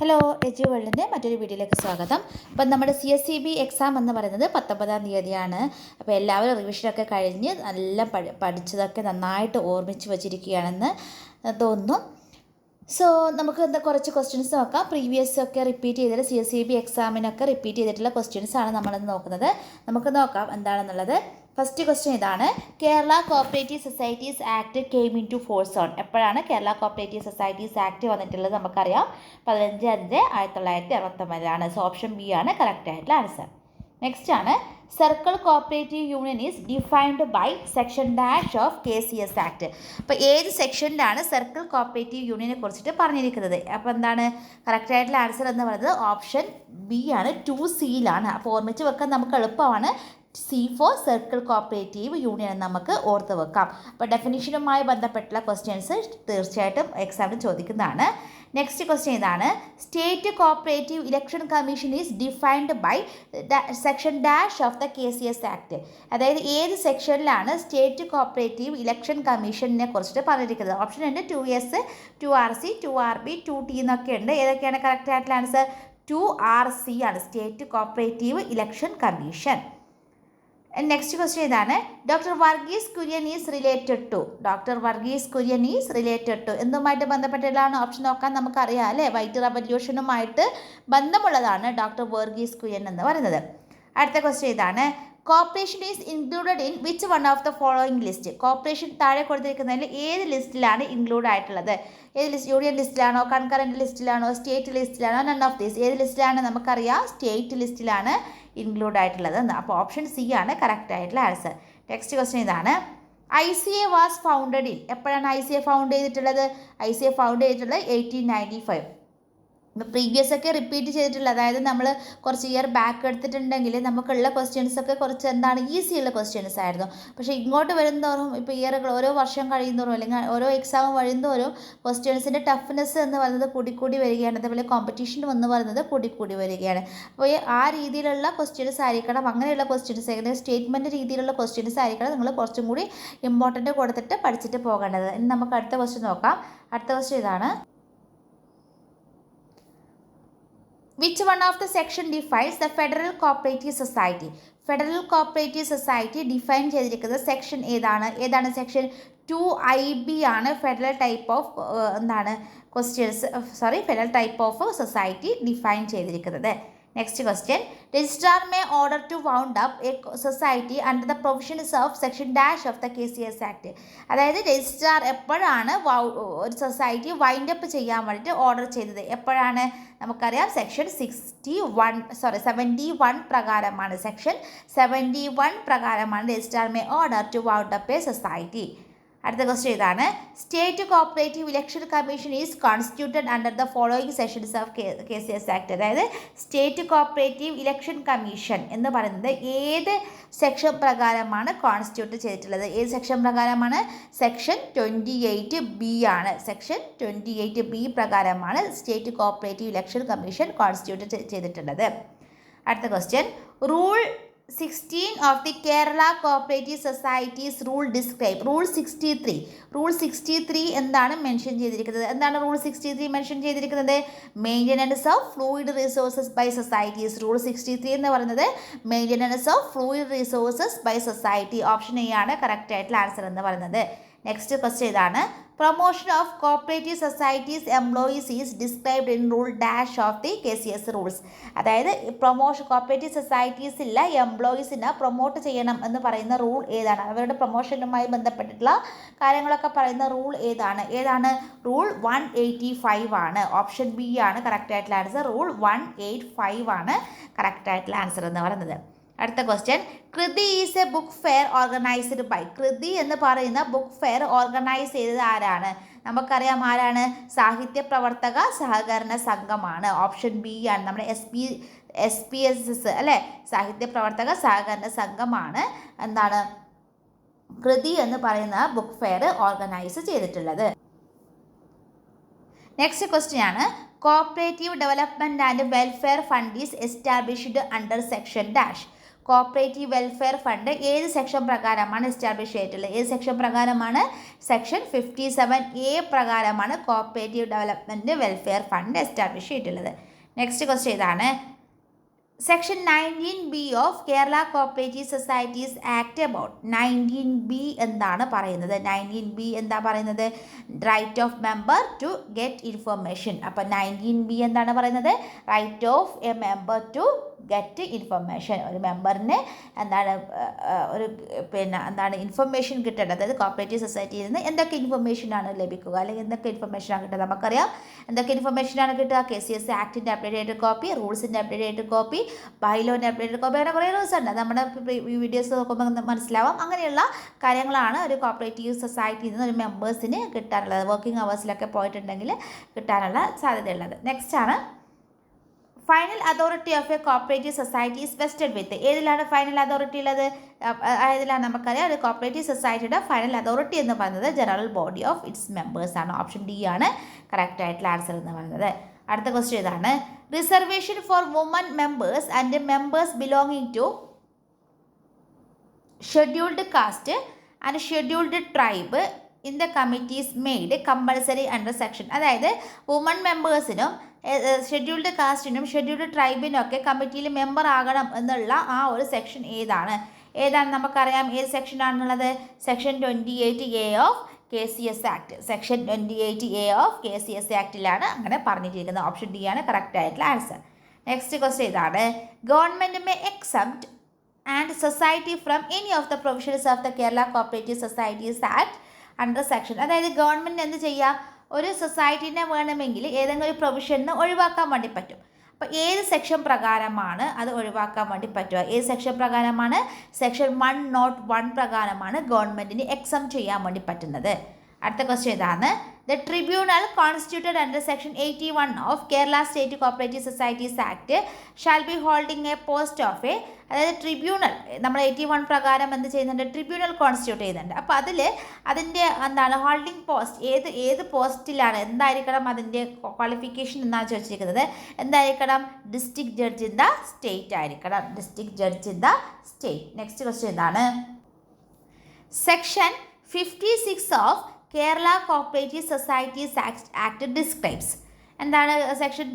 Hello എജു വേൾഡിന്റെ മറ്റൊരു വീഡിയോയിലേക്ക് സ്വാഗതം. അപ്പം നമ്മുടെ C S C B exam എന്ന് പറയുന്നത് പത്തൊമ്പതാം തീയതിയാണ്. അപ്പോൾ എല്ലാവരും റിവിഷനൊക്കെ കഴിഞ്ഞ് നല്ല പഠി പഠിച്ചതൊക്കെ നന്നായിട്ട് ഓർമ്മിച്ച് വച്ചിരിക്കുകയാണെന്ന് തോന്നുന്നു. സോ നമുക്ക് എന്താ കുറച്ച് ക്വസ്റ്റ്യൻസ് നോക്കാം. പ്രീവിയസ് ഒക്കെ റിപ്പീറ്റ് ചെയ്തിട്ട് സി എസ് സി ബി എക്സാമിനൊക്കെ റിപ്പീറ്റ് ചെയ്തിട്ടുള്ള ക്വസ്റ്റ്യൻസ് ആണ് നമ്മളിന്ന് നോക്കുന്നത്. നമുക്ക് നോക്കാം എന്താണെന്നുള്ളത്. ഫസ്റ്റ് ക്വസ്റ്റ്യൻ ഇതാണ്. Kerala cooperative societies act came into force on എപ്പോഴാണ് കേരള കോപ്പറേറ്റീവ് സൊസൈറ്റീസ് ആക്ട് വന്നിട്ടുള്ളത് നമുക്കറിയാം. പതിനഞ്ച് അഞ്ച് ആയിരത്തി തൊള്ളായിരത്തി അറുപത്തൊമ്പതിലാണ് സോ ഓപ്ഷൻ ബി ആണ് കറക്റ്റ് ആയിട്ടുള്ള ആൻസർ നെക്സ്റ്റ് ആണ്. Circle cooperative union is defined by section dash of K C S act അപ്പോൾ ഏത് സെക്ഷനിലാണ് സർക്കിൾ കോപ്പറേറ്റീവ് യൂണിയനെ കുറിച്ചിട്ട് പറഞ്ഞിരിക്കുന്നത്? അപ്പോൾ എന്താണ്? കറക്റ്റ് ആയിട്ടുള്ള ആൻസർ എന്ന് പറയുന്നത് ഓപ്ഷൻ ബി ആണ്. ടു സിയിലാണ് അപ്പോൾ വെക്കാൻ നമുക്ക് എളുപ്പമാണ്. C four circle cooperative union എന്ന് നമുക്ക് ഓർത്ത് വെക്കാം. അപ്പോൾ ഡെഫിനിഷനുമായി ബന്ധപ്പെട്ടുള്ള ക്വസ്റ്റ്യൻസ് തീർച്ചയായിട്ടും എക്സാമിന് ചോദിക്കുന്നതാണ്. നെക്സ്റ്റ് ക്വസ്റ്റ്യൻ ഇതാണ്. State cooperative election commission is defined by section dash of the K C S act അതായത് ഏത് സെക്ഷനിലാണ് സ്റ്റേറ്റ് കോപ്പറേറ്റീവ് ഇലക്ഷൻ കമ്മീഷനെ കുറിച്ചിട്ട് പറഞ്ഞിരിക്കുന്നത്? ഓപ്ഷൻ ഉണ്ട് two S two R C two R B two T എന്നൊക്കെ ഉണ്ട്. ഏതൊക്കെയാണ് കറക്റ്റ് ആയിട്ടുള്ള ആൻസർ ടു ആർ സി ആണ് state cooperative election commission next question ഇതാണ്. Doctor Varghese Kurian is related to doctor Varghese Kurian is related to എന്തുമായിട്ട് ബന്ധപ്പെട്ടിട്ടാണ് option നോക്കാൻ നമുക്കറിയാം അല്ലേ? വൈറ്റ് റവല്യൂഷനുമായിട്ട് ബന്ധമുള്ളതാണ് ഡോക്ടർ വർഗീസ് കുര്യൻ എന്ന് പറയുന്നത്. അടുത്ത ക്വസ്റ്റ്യൻ ഇതാണ്. Cooperation is included in which one of the following list cooperation താഴെ കൊടുത്തിരിക്കുന്നതിൽ ഏത് ലിസ്റ്റിലാണ് ഇൻക്ലൂഡ് ആയിട്ടുള്ളത്? ഏത് ലിസ്റ്റ് യൂണിയൻ ലിസ്റ്റിലാണോ കൺകറന്റ് ലിസ്റ്റിലാണോ സ്റ്റേറ്റ് ലിസ്റ്റിലാണോ നൺ ഓഫ് ദീസ് ഏത് ലിസ്റ്റിലാണ് നമുക്കറിയാം? സ്റ്റേറ്റ് ലിസ്റ്റിലാണ് ഇൻക്ലൂഡ് ആയിട്ടുള്ളത്. അപ്പോൾ ഓപ്ഷൻ സി ആണ് കറക്റ്റ് ആയിട്ടുള്ള ആൻസർ നെക്സ്റ്റ് ക്വസ്റ്റ്യൻ ഇതാണ്. I C A was founded in എപ്പോഴാണ് ഐ സി എ ഫൗണ്ട് ചെയ്തിട്ടുള്ളത്? ഐ സി എ ഫൗണ്ട് ചെയ്തിട്ടുള്ളത് എയ്റ്റീൻ നയന്റി ഫൈവ് പ്രീവിയസ് ഒക്കെ റിപ്പീറ്റ് ചെയ്തിട്ടുള്ള അതായത് നമ്മൾ കുറച്ച് ഇയർ ബാക്ക് എടുത്തിട്ടുണ്ടെങ്കിൽ നമുക്കുള്ള ക്വസ്റ്റ്യൻസ് ഒക്കെ കുറച്ച് എന്താണ് ഈസിയുള്ള ക്വസ്റ്റ്യൻസ് ആയിരുന്നു. പക്ഷേ ഇങ്ങോട്ട് വരുന്നതോറും ഇപ്പോൾ ഇയറുകൾ ഓരോ വർഷം കഴിയുന്നതോറും അല്ലെങ്കിൽ ഓരോ എക്സാം കഴിയുന്നതോറും ക്വസ്റ്റ്യൻസിന്റെ ടഫ്നെസ് എന്ന് പറയുന്നത് കൂടിക്കൂടി വരികയാണ്. അതേപോലെ കോമ്പറ്റീഷൻ എന്ന് പറയുന്നത് കൂടിക്കൂടി വരികയാണ്. അപ്പോൾ ആ രീതിയിലുള്ള ക്വസ്റ്റ്യൻസ് ആയിരിക്കണം. അങ്ങനെയുള്ള ക്വസ്റ്റ്യൻസ് ഏകദേശം സ്റ്റേറ്റ്മെന്റ് രീതിയിലുള്ള ക്വസ്റ്റ്യൻസ് ആയിരിക്കണം നിങ്ങൾ കുറച്ചും കൂടി ഇമ്പോർട്ടന്റ് കൊടുത്തിട്ട് പഠിച്ചിട്ട് പോകേണ്ടത്. ഇനി നമുക്ക് അടുത്ത ക്വസ്റ്റ്യൻ നോക്കാം. അടുത്ത ക്വസ്റ്റ്യൻ ഇതാണ്. Which one of the section defines the federal cooperative society federal cooperative society define ചെയ്തിരിക്കുന്നത് സെക്ഷൻ ഏതാണ്? ഏതാണ് സെക്ഷൻ ടു ഐ ബി ആണ് ഫെഡറൽ ടൈപ്പ് ഓഫ് എന്താണ്? Questions sorry federal type of society define ചെയ്തിരിക്കുന്നത്. Next question registrar may order to wound up a society under the provisions of section dash of the K C S act അതായത് registrar എപ്പോഴാണ് ഒരു society wind up ചെയ്യാൻ വേണ്ടിയിട്ട് order ചെയ്തത്? എപ്പോഴാണ്? നമുക്കറിയാം section sixty one sorry seventy one പ്രകാരമാണ്. Section seventy one പ്രകാരമാണ് registrar may order to wound up a society അടുത്ത ക്വസ്റ്റ്യൻ ഇതാണ്. State cooperative election commission is constituted under the following sessions of K C S act അതായത് state cooperative election commission എന്ന് പറയുന്നത് ഏത് section പ്രകാരമാണ് constitute ചെയ്തിട്ടുള്ളത്? ഏത് സെക്ഷൻ പ്രകാരമാണ്? സെക്ഷൻ ട്വന്റി എയ്റ്റ് ബി ആണ്. സെക്ഷൻ ട്വന്റി എയ്റ്റ് ബി പ്രകാരമാണ് state cooperative election commission constitute ചെയ്തിട്ടുള്ളത്. അടുത്ത question rule sixteen of the Kerala cooperative societies rule describe rule sixty three rule sixty three എന്താണ് mention ചെയ്തിരിക്കുന്നത്? എന്താണ് rule sixty three mention ചെയ്തിരിക്കുന്നത്? Maintenance of fluid resources by societies rule sixty three എന്ന് പറയുന്നത് maintenance of fluid resources by society option A ആണ് correct ആയിട്ടുള്ള answer എന്ന് പറയുന്നത്. നെക്സ്റ്റ് ക്വസ്റ്റ്യൻ ഇതാണ്. Promotion of cooperative societies employees is described in rule dash of the K C S rules അതായത് promotion cooperative സൊസൈറ്റീസിലെ എംപ്ലോയീസിനെ പ്രൊമോട്ട് ചെയ്യണം എന്ന് പറയുന്ന റൂൾ ഏതാണ്? അവരുടെ പ്രൊമോഷനുമായി ബന്ധപ്പെട്ടിട്ടുള്ള കാര്യങ്ങളൊക്കെ പറയുന്ന റൂൾ ഏതാണ്? ഏതാണ്? റൂൾ വൺ എയ്റ്റി ഫൈവ് ആണ്. ഓപ്ഷൻ ബി ആണ് കറക്റ്റ് ആയിട്ടുള്ള answer rule one eight five ആണ് കറക്റ്റ് ആയിട്ടുള്ള ആൻസർ എന്ന് പറയുന്നത്. അടുത്ത question Krithi is a book fair organized by Krithi എന്ന് പറയുന്ന ബുക്ക് ഫെയർ ഓർഗനൈസ് ചെയ്തത് ആരാണ്? നമുക്കറിയാം ആരാണ്? സാഹിത്യ പ്രവർത്തക സഹകരണ സംഘമാണ്. ഓപ്ഷൻ ബി ആണ്. നമ്മുടെ S P S P S S അല്ലേ? സാഹിത്യ പ്രവർത്തക സഹകരണ സംഘമാണ് എന്താണ് കൃതി എന്ന് പറയുന്ന ബുക്ക് ഫെയർ ഓർഗനൈസ് ചെയ്തിട്ടുള്ളത്. നെക്സ്റ്റ് ക്വസ്റ്റ്യൻ ആണ്. Cooperative development and welfare fund is established under section dash cooperative welfare fund ഏത് സെക്ഷൻ പ്രകാരമാണ് എസ്റ്റാബ്ലിഷ് ചെയ്തിട്ടുള്ളത്? ഏത് സെക്ഷൻ പ്രകാരമാണ്? സെക്ഷൻ ഫിഫ്റ്റി സെവൻ എ പ്രകാരമാണ് cooperative development welfare fund establish ചെയ്തിട്ടുള്ളത്. നെക്സ്റ്റ് ക്വസ്റ്റ്യൻ ഇതാണ്. Section nineteen B of Kerala cooperative societies act about nineteen B എന്താണ് പറയുന്നത്? നയന്റീൻ ബി എന്താ പറയുന്നത്? Right of member to get information അപ്പോൾ nineteen B എന്താണ് പറയുന്നത്? Right of a member to get information ഒരു മെമ്പറിന് എന്താണ് ഒരു പിന്നെ എന്താണ് ഇൻഫർമേഷൻ കിട്ടേണ്ടത്. അതായത് കോപ്പറേറ്റീവ് സൊസൈറ്റിയിൽ നിന്ന് എന്തൊക്കെ ഇൻഫർമേഷൻ ആണ് ലഭിക്കുക അല്ലെങ്കിൽ എന്തൊക്കെ ഇൻഫർമേഷൻ ഇൻഫർമേഷനാണ് കിട്ടുക. നമുക്കറിയാം എന്തൊക്കെ ഇൻഫർമേഷൻ ആണ് കിട്ടുക? കെ സി എസ് ആക്ടിന്റെ അപ്ഡേറ്റഡ് കോപ്പി റൂൾസിന്റെ അപ്ഡേറ്റഡ് കോപ്പി ബൈലോന്റെ അപ്ഡേറ്റഡ് കോപ്പി അങ്ങനെ കുറേ റൂൾസ് ഉണ്ട്. നമ്മുടെ വീഡിയോസ് നോക്കുമ്പോൾ മനസ്സിലാവാം. അങ്ങനെയുള്ള കാര്യങ്ങളാണ് ഒരു കോപ്പറേറ്റീവ് സൊസൈറ്റിയിൽ നിന്ന് ഒരു മെമ്പേഴ്സിന് കിട്ടാനുള്ളത്. വർക്കിംഗ് അവേഴ്സിലൊക്കെ പോയിട്ടുണ്ടെങ്കിൽ കിട്ടാനുള്ള സാധ്യതയുള്ളത്. നെക്സ്റ്റ് ആണ് final authority of a cooperative society is vested with ഏതിലാണ് ഫൈനൽ അതോറിറ്റി ഉള്ളത്? ഏതിലാണ് നമുക്കറിയാം? ഒരു കോപ്പറേറ്റീവ് സൊസൈറ്റിയുടെ ഫൈനൽ അതോറിറ്റി എന്ന് പറയുന്നത് general body of its members ആണ്. ഓപ്ഷൻ ഡി ആണ് കറക്റ്റ് ആയിട്ടുള്ള ആൻസർ എന്ന് പറയുന്നത്. അടുത്ത ക്വസ്റ്റ്യൻ ഇതാണ്. Reservation for woman members and members belonging to scheduled caste and scheduled tribe in the committees made compulsory under section അതായത് വുമൺ മെമ്പേഴ്സിനും scheduled കാസ്റ്റിനും ഷെഡ്യൂൾഡ് ട്രൈബിനും ഒക്കെ കമ്മിറ്റിയിൽ മെമ്പർ ആകണം എന്നുള്ള ആ ഒരു സെക്ഷൻ ഏതാണ്? ഏതാണ് നമുക്കറിയാം? ഏത് സെക്ഷനാണുള്ളത് section twenty eight A of K C S act section twenty eight A of K C S ആക്ടിലാണ് അങ്ങനെ പറഞ്ഞിട്ടിരിക്കുന്നത് ഓപ്ഷൻ ഡി ആണ് കറക്റ്റ് ആയിട്ടുള്ള ആൻസർ നെക്സ്റ്റ് ക്വസ്റ്റ്യൻ ഇതാണ് government may except and society from any of the provisions of the Kerala cooperative societies act under section അതായത് government എന്ത് ചെയ്യുക ഒരു സൊസൈറ്റീനെ വേണമെങ്കിൽ ഏതെങ്കിലും ഒരു പ്രൊവിഷനെ ഒഴിവാക്കാൻ വേണ്ടി പറ്റും. അപ്പോൾ ഏത് സെക്ഷൻ പ്രകാരമാണ് അത് ഒഴിവാക്കാൻ വേണ്ടി പറ്റുക? ഏത് സെക്ഷൻ പ്രകാരമാണ്? സെക്ഷൻ വൺ നോട്ട് വൺ പ്രകാരമാണ് ഗവൺമെന്റിന് എക്സം ചെയ്യാൻ വേണ്ടി പറ്റുന്നത്. അടുത്ത ക്വസ്റ്റ്യൻ ഇതാണ്. The tribunal constituted under section eighty one of Kerala state cooperative societies act shall be holding a post of a അതായത് ട്രിബ്യൂണൽ നമ്മൾ എയ്റ്റി വൺ പ്രകാരം എന്ത് ചെയ്യുന്നുണ്ട്? ട്രിബ്യൂണൽ കോൺസ്റ്റിറ്റ്യൂട്ട് ചെയ്യുന്നുണ്ട്. അപ്പോൾ അതിൽ അതിന്റെ എന്താണ് ഹോൾഡിംഗ് പോസ്റ്റ് ഏത് ഏത് പോസ്റ്റിലാണ് എന്തായിരിക്കണം അതിന്റെ ക്വാളിഫിക്കേഷൻ എന്നാണ് ചോദിച്ചിരിക്കുന്നത്? എന്തായിരിക്കണം? District judge in the state ആയിരിക്കണം. District judge in the state next question എന്താണ്? Section fifty six of Kerala cooperative societies act act describes. എന്താണ് സെക്ഷൻ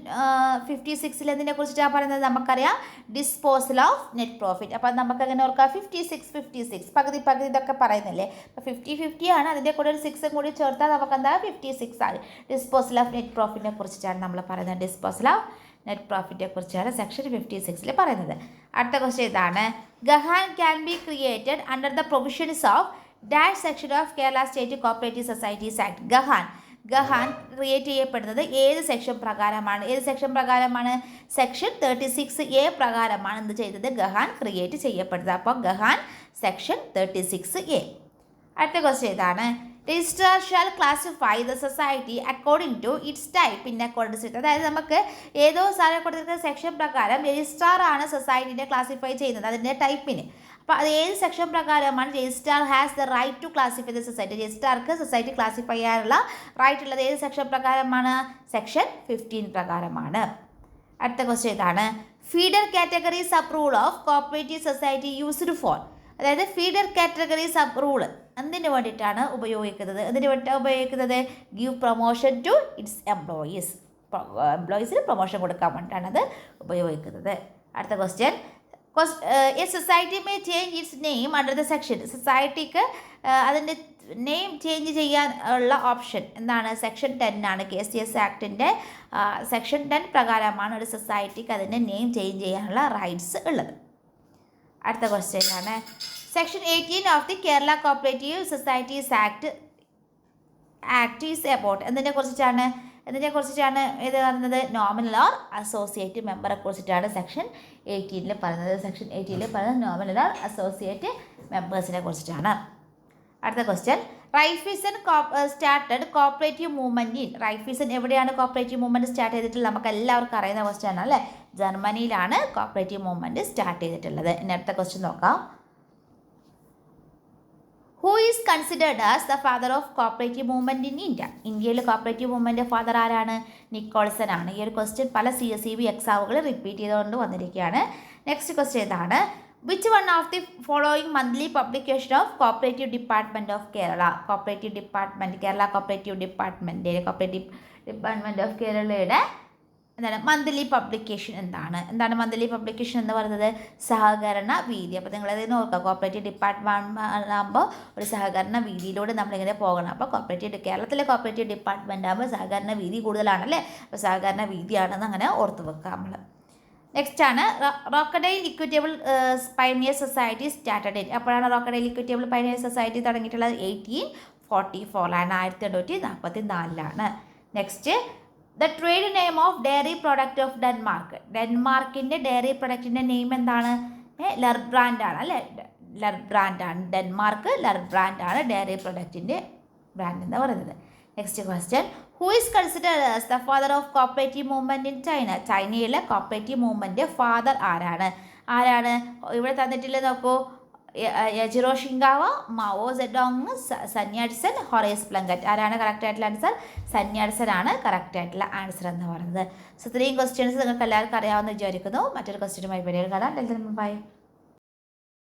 ഫിഫ്റ്റി സിക്സിൽ എന്തിനെ കുറിച്ചിട്ടാണ് പറയുന്നത്? നമുക്കറിയാം ഡിസ്പോസൽ ഓഫ് നെറ്റ് പ്രോഫിറ്റ് അപ്പം നമുക്ക് അങ്ങനെ ഓർക്കാം? ഫിഫ്റ്റി സിക്സ് ഫിഫ്റ്റി സിക്സ് പകുതി പകുതി ഇതൊക്കെ പറയുന്നില്ലേ? അപ്പോൾ ഫിഫ്റ്റി ഫിഫ്റ്റി ആണ്. അതിന്റെ കൂടെ ഒരു സിക്സും കൂടി ചേർത്താൽ നമുക്ക് എന്താ ഫിഫ്റ്റി സിക്സ് ആണ് ഡിസ്പോസൽ ഓഫ് നെറ്റ് പ്രോഫിറ്റിനെ കുറിച്ചിട്ടാണ് നമ്മൾ പറയുന്നത്. ഡിസ്പോസൽ ഓഫ് നെറ്റ് പ്രോഫിറ്റിനെ കുറിച്ചാണ് സെക്ഷൻ ഫിഫ്റ്റി സിക്സിൽ പറയുന്നത്. അടുത്ത ക്വസ്റ്റ്യൻ ഇതാണ്. Gahan can be created under the provisions of dash section of Kerala state cooperative societies act gahan gahan create ചെയ്യപ്പെടുന്നത് ഏത് സെക്ഷൻ പ്രകാരമാണ്? ഏത് സെക്ഷൻ പ്രകാരമാണ്? സെക്ഷൻ തേർട്ടി സിക്സ് എ പ്രകാരമാണ് എന്ത് ചെയ്തത്? ഗഹാൻ ക്രിയേറ്റ് ചെയ്യപ്പെടുന്നത്. അപ്പോൾ gahan section thirty six A അടുത്ത ക്വസ്റ്റ്യൻ ഇതാണ് registrar shall classify the society according to its type in accordance with അതായത് നമുക്ക് ഏതോ സാധനം കൊടുത്തിരിക്കുന്ന സെക്ഷൻ പ്രകാരം രജിസ്ട്രാർ ആണ് സൊസൈറ്റിനെ ക്ലാസിഫൈ ചെയ്യുന്നത് അതിന്റെ ടൈപ്പിന് അപ്പോൾ അത് ഏത് സെക്ഷൻ പ്രകാരമാണ് registrar has the right to classify the society രജിസ്ട്രാർക്ക് society classify ചെയ്യാനുള്ള റൈറ്റ് ഉള്ളത് ഏത് സെക്ഷൻ പ്രകാരമാണ്? സെക്ഷൻ ഫിഫ്റ്റീൻ പ്രകാരമാണ്. അടുത്ത ക്വസ്റ്റ്യൻ ഇതാണ്. Feeder categories approval of cooperative society used for അതായത് ഫീഡർ കാറ്റഗറി സബ് റൂൾ എന്തിനു വേണ്ടിയിട്ടാണ് ഉപയോഗിക്കുന്നത്? എന്തിനു വേണ്ടിയിട്ടാണ് ഉപയോഗിക്കുന്നത്? Give promotion to its employees എംപ്ലോയീസിന് promotion കൊടുക്കാൻ വേണ്ടിയിട്ടാണ് അത് ഉപയോഗിക്കുന്നത്. അടുത്ത question a society may change its name under the section സൊസൈറ്റിക്ക് അതിന്റെ നെയിം ചേഞ്ച് ചെയ്യാൻ ഉള്ള ഓപ്ഷൻ എന്താണ്? സെക്ഷൻ ടെൻ ആണ്. കെ സി എസ് ആക്ടിന്റെ സെക്ഷൻ ടെൻ പ്രകാരമാണ് ഒരു സൊസൈറ്റിക്ക് അതിന്റെ നെയിം ചേഞ്ച് ചെയ്യാനുള്ള റൈറ്റ്സ് ഉള്ളത്. അടുത്ത ക്വസ്റ്റ്യൻ ആണ് section eighteen of the Kerala cooperative societies act act is about എന്തിനെ കുറിച്ചിട്ടാണ്? എന്തിനെ കുറിച്ചിട്ടാണ് ഇത് പറയുന്നത് നോമിനൽ ഓർ അസോസിയേറ്റ് മെമ്പറെ കുറിച്ചിട്ടാണ് സെക്ഷൻ എയ്റ്റീനിൽ പറയുന്നത് സെക്ഷൻ എയ്റ്റീനിൽ പറയുന്നത് നോമിനൽ ഓർ അസോസിയേറ്റ് മെമ്പേഴ്സിനെ കുറിച്ചിട്ടാണ്. അടുത്ത question Raiffeisen started cooperative movement in എവിടെയാണ് കോപ്പറേറ്റീവ് മൂവ്മെന്റ് സ്റ്റാർട്ട് ചെയ്തിട്ടുള്ളത്? നമുക്ക് എല്ലാവർക്കും അറിയുന്ന ക്വസ്റ്റ്യൻ ആണ് അല്ലേ? ജർമ്മനിയിലാണ് കോപ്പറേറ്റീവ് മൂവ്മെന്റ് സ്റ്റാർട്ട് ചെയ്തിട്ടുള്ളത്. ഇനി അടുത്ത ക്വസ്റ്റ്യൻ നോക്കാം. Who is considered as the father of cooperative movement in India ഇന്ത്യയിൽ കോപ്പറേറ്റീവ് മൂവ്മെന്റ് ഫാദർ ആരാണ്? നിക്കോൾസൺ ആണ്. ഈ ഒരു ക്വസ്റ്റ്യൻ പല സി എസ് സി ബി എക്സാമുകൾ റിപ്പീറ്റ് ചെയ്തുകൊണ്ട് വന്നിരിക്കുകയാണ്. നെക്സ്റ്റ് ക്വസ്റ്റ്യൻ ഇതാണ്. Which one of the following monthly publication of cooperative department of Kerala cooperative department Kerala cooperative department cooperative department of കേരളയുടെ എന്താണ്? മന്ത്ലി പബ്ലിക്കേഷൻ എന്താണ്? എന്താണ് മന്ത്ലി പബ്ലിക്കേഷൻ എന്ന് പറയുന്നത്? സഹകരണ വീതി. അപ്പോൾ നിങ്ങൾ അതിന് നോക്കുക. കോപ്പറേറ്റീവ് ഡിപ്പാർട്ട്മെന്റ് ആകുമ്പോൾ ഒരു സഹകരണ വീതിയിലൂടെ നമ്മളിങ്ങനെ പോകണം. അപ്പോൾ കോപ്പറേറ്റീവ് കേരളത്തിലെ കോപ്പറേറ്റീവ് ഡിപ്പാർട്ട്മെന്റ് ആകുമ്പോൾ സഹകരണ വീതി കൂടുതലാണല്ലേ? അപ്പോൾ സഹകരണ വീതിയാണെന്ന് അങ്ങനെ ഓർത്ത് വെക്കുക നമ്മൾ നെക്സ്റ്റ് ആണ് Rochdale equitable pioneer society started അപ്പോഴാണ് റോക്കഡൈൽ ഇക്വിറ്റബിൾ പൈനിയർ സൊസൈറ്റി തുടങ്ങിയിട്ടുള്ളത് എയ്റ്റീൻ ഫോർട്ടി ഫോറിലാണ് ആയിരത്തി എണ്ണൂറ്റി നാൽപ്പത്തി നാലിലാണ് next the trade name of dairy product of Denmark ഡെൻമാർക്കിന്റെ dairy പ്രൊഡക്റ്റിന്റെ നെയിം എന്താണ്? ലർ ബ്രാൻഡാണ് അല്ലേ? ലർ ബ്രാൻഡാണ് ഡെൻമാർക്ക് ലർ ബ്രാൻഡാണ് ഡയറി പ്രൊഡക്റ്റിന്റെ ബ്രാൻഡ് എന്ന് പറയുന്നത്? Next question who is considered as the father of cooperative movement in China ചൈനയിലെ കോപ്പറേറ്റീവ് മൂവ്മെന്റ് ഫാദർ ആരാണ്? ആരാണ്? ഇവിടെ തന്നിട്ടില്ല നോക്കൂ. Yajiro Shinkawa Mao Zedong Sun Yat sen Horace Plunkett. ആരാണ് കറക്റ്റ് ആയിട്ടുള്ള ആൻസർ സന്യാഡ്സൺ ആണ് കറക്റ്റ് ആയിട്ടുള്ള ആൻസർ എന്ന് പറയുന്നത്. സോ ഇത്രയും ക്വസ്റ്റ്യൻസ് നിങ്ങൾക്ക് എല്ലാവർക്കും അറിയാവുന്ന വിചാരിക്കുന്നു. മറ്റൊരു ക്വസ്റ്റ്യനുമായി പരിഗണന കാണാം. ബൈ